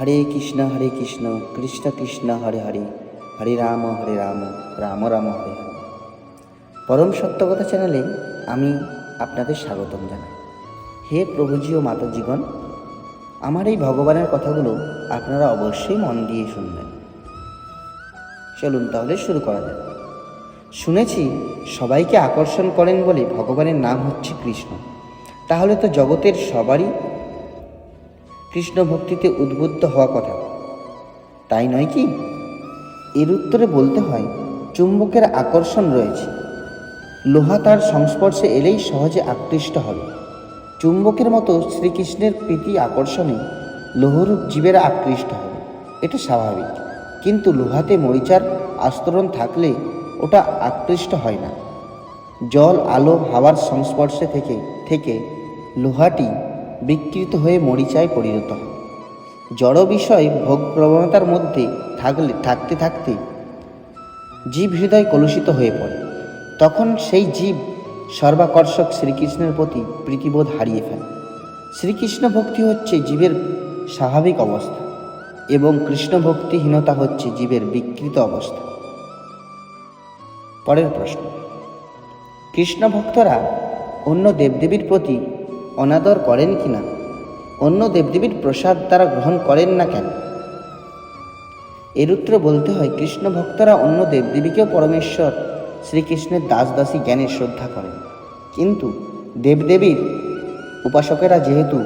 হরে কৃষ্ণ হরে কৃষ্ণ কৃষ্ণ কৃষ্ণ, হরে হরে হরে রাম হরে রাম রাম রাম, হরে হরে। পরম সত্যকথা চ্যানেলে আমি আপনাদের স্বাগতম জানাই। হে প্রভুজি ও মাতাজীগণ, আমার এই ভগবানের কথাগুলো আপনারা অবশ্যই মন দিয়ে শুনবেন। চলুন তাহলে শুরু করা যাক। শুনেছি সবাইকে আকর্ষণ করেন বলে ভগবানের নাম হচ্ছে কৃষ্ণ। তাহলে তো জগতের সবারই কৃষ্ণ ভক্তিতে উদ্বুদ্ধ হওয়া কথা। তাই নয় কি? এর উত্তরে বলতে হয়, চুম্বকের আকর্ষণ রয়েছে। লোহা তার সংস্পর্শে এলেই সহজে আকৃষ্ট হবে। চুম্বকের মতো শ্রীকৃষ্ণের প্রীতি আকর্ষণে লোহরূপ জীবেরা আকৃষ্ট হবে। এটা স্বাভাবিক। কিন্তু লোহাতে মরিচার আস্তরণ থাকলে ওটা আকৃষ্ট হয় না। জল, আলো, হাওয়ার সংস্পর্শে থেকে থেকে লোহাটি বিকৃত হয়ে মরিচায় পরিণত হয় জড় বিষয় ভোগ প্রবণতার মধ্যে থাকলে থাকতে থাকতে জীব হৃদয় কলুষিত হয়ে পড়ে। তখন সেই জীব সর্বাকর্ষক শ্রীকৃষ্ণের প্রতি প্রীতিবোধ হারিয়ে ফেলে। শ্রীকৃষ্ণ ভক্তি হচ্ছে জীবের স্বাভাবিক অবস্থা এবং কৃষ্ণ ভক্তিহীনতা হচ্ছে জীবের বিকৃত অবস্থা। পরের প্রশ্ন। কৃষ্ণ ভক্তরা অন্য দেবদেবীর প্রতি অনাদর করেন কি না? অন্য দেবদেবীর প্রসাদ তারা গ্রহণ করেন না কেন? এর উত্তরে বলতে হয়, কৃষ্ণ ভক্তরা অন্য দেবদেবীকেও পরমেশ্বর, শ্রীকৃষ্ণের দাস দাসী জ্ঞানে শ্রদ্ধা করেন। কিন্তু দেবদেবীর উপাসকেরা যেহেতু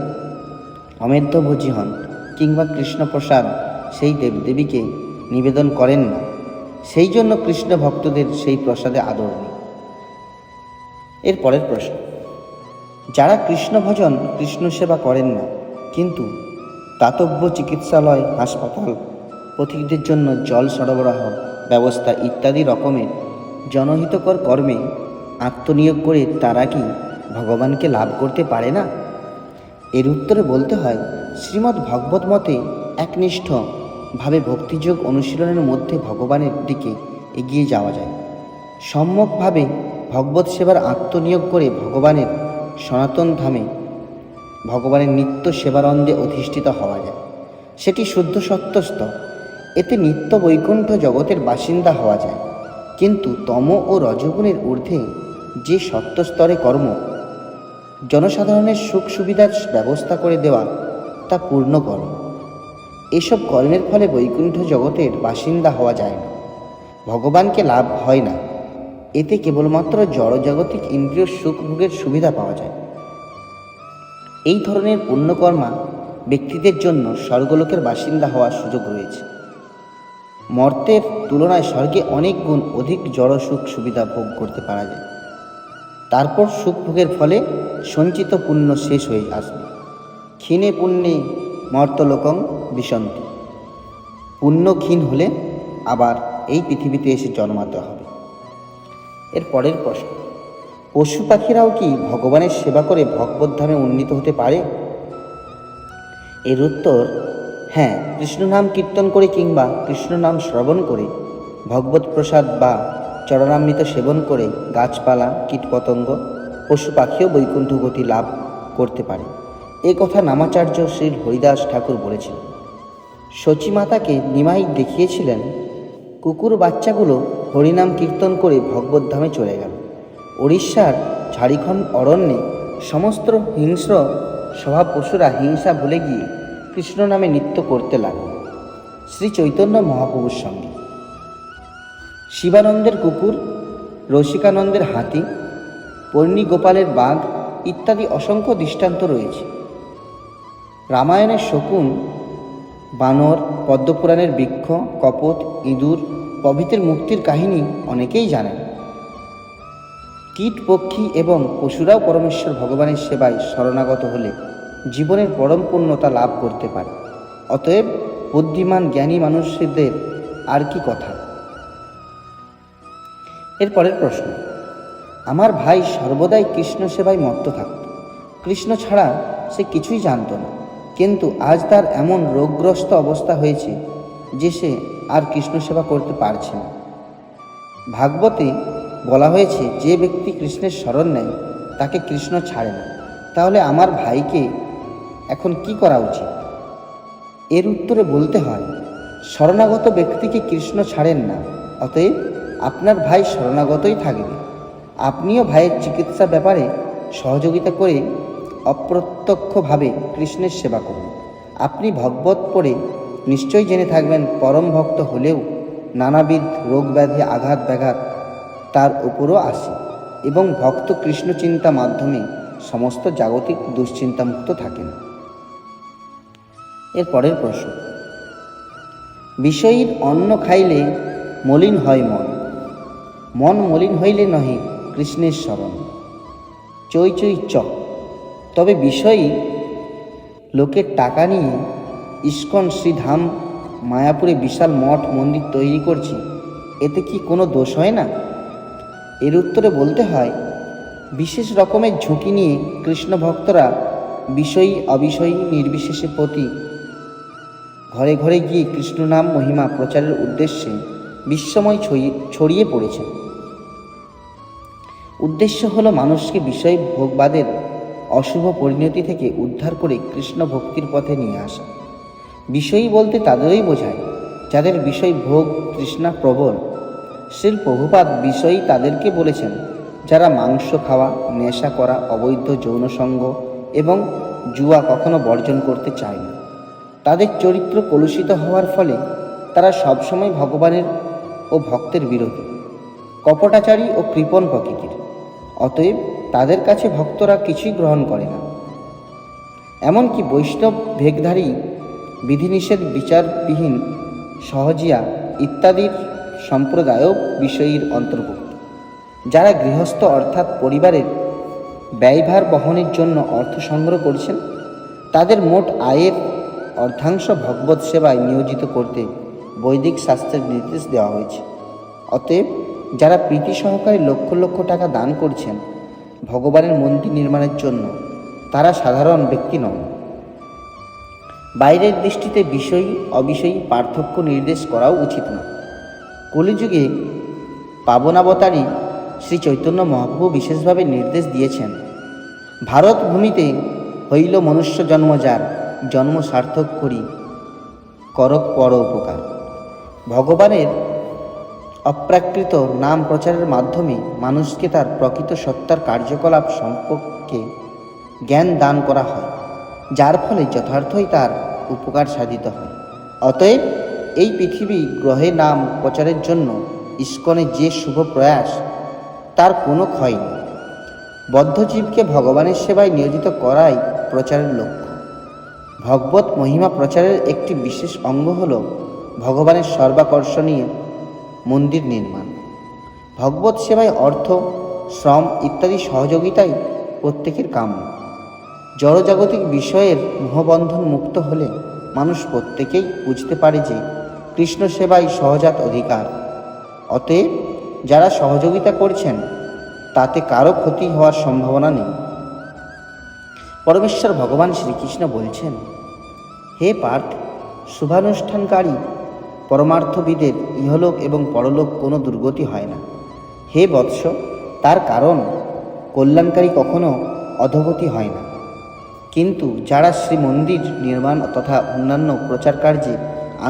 অমেধ্যভোজী হন কিংবা কৃষ্ণপ্রসাদ সেই দেবদেবীকে নিবেদন করেন না, সেই জন্য কৃষ্ণ ভক্তদের সেই প্রসাদে আদর নেই। এর পরের প্রশ্ন। যারা কৃষ্ণ ভজন, কৃষ্ণ সেবা করেন না, কিন্তু দাতব্য চিকিৎসালয়, হাসপাতাল পথিকদের জন্য জল সরবরাহ ব্যবস্থা ইত্যাদি রকমের জনহিতকর কর্মে আত্মনিয়োগ করে তারা কি ভগবানকে লাভ করতে পারে না? এর উত্তরে বলতে হয়, শ্রীমদ্ ভগবত মতে একনিষ্ঠ ভাবে ভক্তিযোগ অনুশীলনের মধ্যে ভগবানের দিকে এগিয়ে যাওয়া যায়। সম্যকভাবে ভগবত সেবার আত্মনিয়োগ করে ভগবানের সনাতন ধামে ভগবানের নিত্য সেবানন্দে অধিষ্ঠিত হওয়া যায়। সেটি শুদ্ধ সত্যস্ত। এতে নিত্য বৈকুণ্ঠ জগতের বাসিন্দা হওয়া যায়। কিন্তু তম ও রজগুণের ঊর্ধ্বে যে সত্যস্তরে কর্ম, জনসাধারণের সুখ সুবিধার ব্যবস্থা করে দেওয়া, তা পূর্ণ কর্ম এসব কর্মের ফলে বৈকুণ্ঠ জগতের বাসিন্দা হওয়া যায় না। ভগবানকে লাভ হয় না। এতে কেবলমাত্র জড়জাগতিক ইন্দ্রিয় সুখ ভোগের সুবিধা পাওয়া যায়। এই ধরনের পুণ্যকর্মা ব্যক্তিদের জন্য স্বর্গলোকের বাসিন্দা হওয়ার সুযোগ রয়েছে। মর্তের তুলনায় স্বর্গে অনেক গুণ অধিক জড় সুখ সুবিধা ভোগ করতে পারা যায়। তারপর সুখ ভোগের ফলে সঞ্চিত পুণ্য শেষ হয়ে আসবে। ক্ষীণে পুণ্যে মর্তলোকং বিসন্তি পুণ্য ক্ষীণ হলে আবার এই পৃথিবীতে এসে জন্মাতে হবে। এর পরের প্রশ্ন, পশু পাখিরাও কি ভগবানের সেবা করে ভগবদ্ধামে উন্নীত হতে পারে? এর উত্তর হ্যাঁ কৃষ্ণ নাম কীর্তন করে কিংবা কৃষ্ণ নাম শ্রবণ করে, ভগবত প্রসাদ বা চরণামৃত সেবন করে গাছপালা, কীটপতঙ্গ, পশু পাখিও বৈকুণ্ঠ গতি লাভ করতে পারে। এ কথা নামাচার্য শ্রী হরিদাস ঠাকুর বলেছিলেন। শচীমাতাকে নিমাই দেখিয়েছিলেন, কুকুর বাচ্চাগুলো হরিনাম কীর্তন করে ভগবদ্ধামে চলে গেল। উড়িষ্যার ঝাড়িখণ্ড অরণ্যে সমস্ত হিংস্র স্বভাব পশুরা হিংসা ভুলে গিয়ে কৃষ্ণ নামে নৃত্য করতে লাগল। শ্রী চৈতন্য মহাপ্রভুর সঙ্গে। শিবানন্দের কুকুর, রসিকানন্দের হাতি পর্ণী গোপালের বাঘ ইত্যাদি অসংখ্য দৃষ্টান্ত রয়েছে। রামায়ণের শকুন, বানর, পদ্মপুরাণের বৃক্ষ, কপত, ইঁদুর প্রভৃতির মুক্তির কাহিনী অনেকেই জানেন। কীট পক্ষী এবং পশুরাও পরমেশ্বর ভগবানের সেবায় শরণাগত হলে জীবনের পরম পূর্ণতা লাভ করতে পারে। অতএব বুদ্ধিমান, জ্ঞানী মানুষদের আর কি কথা? এর পরের প্রশ্ন। আমার ভাই সর্বদাই কৃষ্ণ সেবায় মত্ত থাকত। কৃষ্ণ ছাড়া সে কিছুই জানত না। কিন্তু আজ তার এমন রোগগ্রস্ত অবস্থা হয়েছে যে সে আর কৃষ্ণ সেবা করতে পারছে না। ভাগবতে বলা হয়েছে, যে ব্যক্তি কৃষ্ণের শরণ নেয়, তাকে কৃষ্ণ ছাড়ে না। তাহলে আমার ভাইকে এখন কি করা উচিত? এর উত্তরে বলতে হয়, শরণাগত ব্যক্তিকে কৃষ্ণ ছাড়েন না, অতএব আপনার ভাই শরণাগতই থাকবে। আপনিও ভাইয়ের চিকিৎসা ব্যাপারে সহযোগিতা করে অপ্রত্যক্ষভাবে কৃষ্ণের সেবা করুন। আপনি ভগবত পড়ে নিশ্চয়ই জেনে থাকবেন পরম ভক্ত হলেও নানাবিধ রোগ ব্যাধি, আঘাত ব্যাঘাত তার উপরও আসে এবং ভক্ত কৃষ্ণ চিন্তা মাধ্যমে সমস্ত জাগতিক দুশ্চিন্তামুক্ত থাকেন। এর পরের প্রশ্ন। বিষয়ীর অন্ন খাইলে মলিন হয় মন। মন মলিন হইলে নহে কৃষ্ণের স্মরণ চই চই চ। তবে বিষয়ী লোকের টাকা নিয়ে ইস্কন শ্রীধাম মায়াপুরে বিশাল মঠ মন্দির তৈরি করছি। এতে কি কোনো দোষ হয় না? এর উত্তরে বলতে হয়, বিশেষ রকমের ঝুঁকি নিয়ে কৃষ্ণ ভক্তরা বিষয়ী অবিষয়ী নির্বিশেষে প্রতি ঘরে ঘরে গিয়ে কৃষ্ণ নাম মহিমা প্রচারের উদ্দেশ্যে বিশ্বময় ছড়িয়ে- পড়েছে। উদ্দেশ্য হলো মানুষকে বিষয় ভোগবাদের অশুভ পরিণতি থেকে উদ্ধার করে কৃষ্ণ ভক্তির পথে নিয়ে আসা। বিষয়ী বলতে তাদেরই বোঝায়, যাদের বিষয় ভোগ, তৃষ্ণা প্রবল শ্রীল প্রভুপাত বিষয়ী তাদেরকে বলেছেন, যারা মাংস খাওয়া, নেশা করা, অবৈধ যৌনসঙ্গ এবং জুয়া কখনো বর্জন করতে চায় না। তাদের চরিত্র কলুষিত হওয়ার ফলে তারা সবসময় ভগবানের ও ভক্তের বিরোধী, কপটাচারী ও কৃপণ প্রকৃতির। অতএব তাদের কাছে ভক্তরা কিছুই গ্রহণ করে না। এমনকি বৈষ্ণব ভেগধারী বিধিনিষেধ, বিচারবিহীন, সহজিয়া ইত্যাদির সম্প্রদায়ও বিষয়ীর অন্তর্ভুক্ত। যারা গৃহস্থ অর্থাৎ পরিবারের ব্যয়ভার বহনের জন্য অর্থ সংগ্রহ করছেন, তাদের মোট আয়ের অর্ধাংশ ভগবত সেবায় নিয়োজিত করতে বৈদিক শাস্ত্রের নির্দেশ দেওয়া হয়েছে। অতএব যারা প্রীতি সহকারে লক্ষ লক্ষ টাকা দান করছেন ভগবানের মন্দির নির্মাণের জন্য, তারা সাধারণ ব্যক্তি নন। বাইরের দৃষ্টিতে বিষয়ী, অবিষয়ী পার্থক্য নির্দেশ করাও উচিত না কলিযুগে পাবনাবতারী শ্রী চৈতন্য মহাপ্রভু বিশেষভাবে নির্দেশ দিয়েছেন, ভারত ভূমিতে হইল মনুষ্য জন্ম যার, জন্ম সার্থক করি, করক পর উপকার। ভগবানের অপ্রাকৃত নাম প্রচারের মাধ্যমে মানুষকে তার প্রকৃত সত্তার কার্যকলাপ সম্পর্কে জ্ঞান দান করা হয়। যার ফলে যথার্থই তার উপকার সাধিত হয়। অতএব এই পৃথিবী গ্রহে নাম প্রচারের জন্য ইস্কনের যে শুভ প্রয়াস, তার কোনো ক্ষয় নেই। বদ্ধজীবকে ভগবানের সেবায় নিয়োজিত করাই প্রচারের লক্ষ্য। ভগবত মহিমা প্রচারের একটি বিশেষ অঙ্গ হল ভগবানের সর্বাকর্ষণীয় মন্দির নির্মাণ। ভগবত সেবায় অর্থ, শ্রম ইত্যাদি সহযোগিতাই প্রত্যেকের কাম্য। জড়জাগতিক বিষয়ের মোহবন্ধন মুক্ত হলে মানুষ প্রত্যেকেই বুঝতে পারে যে কৃষ্ণ সেবাই সহজাত অধিকার। অতএব যারা সহযোগিতা করছেন, তাতে কারও ক্ষতি হওয়ার সম্ভাবনা নেই। পরমেশ্বর ভগবান শ্রীকৃষ্ণ বলছেন, হে পার্থ, শুভানুষ্ঠানকারী, পরমার্থবিদের ইহলোক এবং পরলোক কোনো দুর্গতি হয় না। হে বৎস, তার কারণ কল্যাণকারী কখনো অধগতি হয় না। কিন্তু যারা শ্রী মন্দির নির্মাণ তথা অন্যান্য প্রচার কার্যে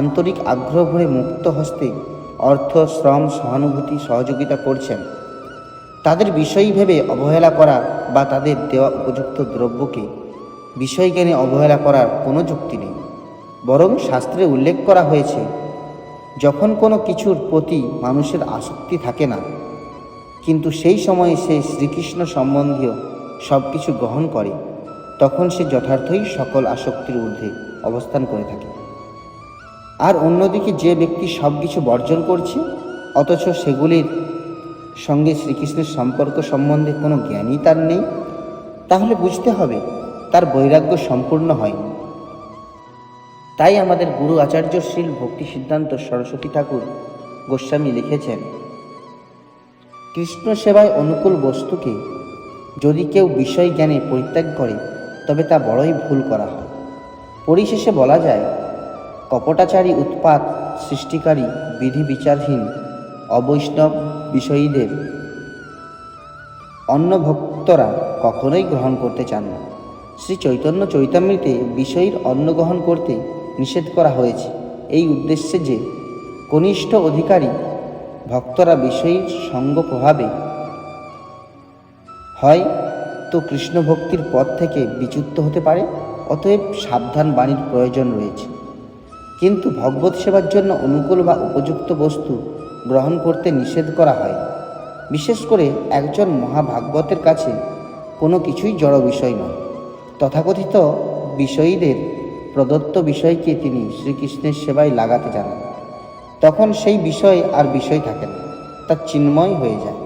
আন্তরিক আগ্রহ ভরে মুক্ত হস্তে অর্থ, শ্রম, সহানুভূতি সহযোগিতা করছেন, তাদের বিষয় ভেবে অবহেলা করা বা তাদের দেওয়া উপযুক্ত দ্রব্যকে বিষয় জ্ঞানে অবহেলা করার কোনো যুক্তি নেই। বরং শাস্ত্রে উল্লেখ করা হয়েছে, যখন কোনো কিছুর প্রতি মানুষের আসক্তি থাকে না, কিন্তু সেই সময়ে সে শ্রীকৃষ্ণ সম্বন্ধীয় সব কিছু গ্রহণ করে। তখন সে যথার্থই সকল আসক্তির ঊর্ধ্বে অবস্থান করে থাকে। আর অন্যদিকে যে ব্যক্তি সব কিছু বর্জন করছে, অথচ সেগুলির সঙ্গে শ্রীকৃষ্ণের সম্পর্ক সম্বন্ধে কোনো জ্ঞানই তার নেই, তাহলে বুঝতে হবে তার বৈরাগ্য সম্পূর্ণ হয়নি তাই আমাদের গুরু আচার্যশীল ভক্তি সিদ্ধান্ত সরস্বতী ঠাকুর গোস্বামী লিখেছেন, কৃষ্ণ সেবায় অনুকূল বস্তুকে যদি কেউ বিষয় জ্ঞানে পরিত্যাগ করে তবে তা বড়ই ভুল করা হয়। পরিশেষে বলা যায়, কপটাচারী উৎপাত, সৃষ্টিকারী বিধি বিচারহীন অবৈষ্ণব বিষয়ীদের অন্য ভক্তরা কখনোই গ্রহণ করতে চান না। শ্রী চৈতন্য চৈতামৃতে বিষয়ীর অন্ন গ্রহণ করতে নিষেধ করা হয়েছে। এই উদ্দেশ্যে যে কনিষ্ঠ অধিকারী ভক্তরা বিষয়ীর সঙ্গ প্রভাবে হয় কৃষ্ণ ভক্তির পথ থেকে বিচ্যুত হতে পারে, অতএব সাবধান বাণীর প্রয়োজন রয়েছে। কিন্তু ভগবত সেবার জন্য অনুকূল বা উপযুক্ত বস্তু গ্রহণ করতে নিষেধ করা হয়। বিশেষ করে একজন মহাভাগবতের কাছে কোনো কিছুই জড় বিষয় নয়। তথাকথিত বিষয়ীদের প্রদত্ত বিষয়কে তিনি শ্রীকৃষ্ণের সেবায় লাগাতে জানান। তখন সেই বিষয় আর বিষয় থাকে না, তা চিন্ময় হয়ে যায়।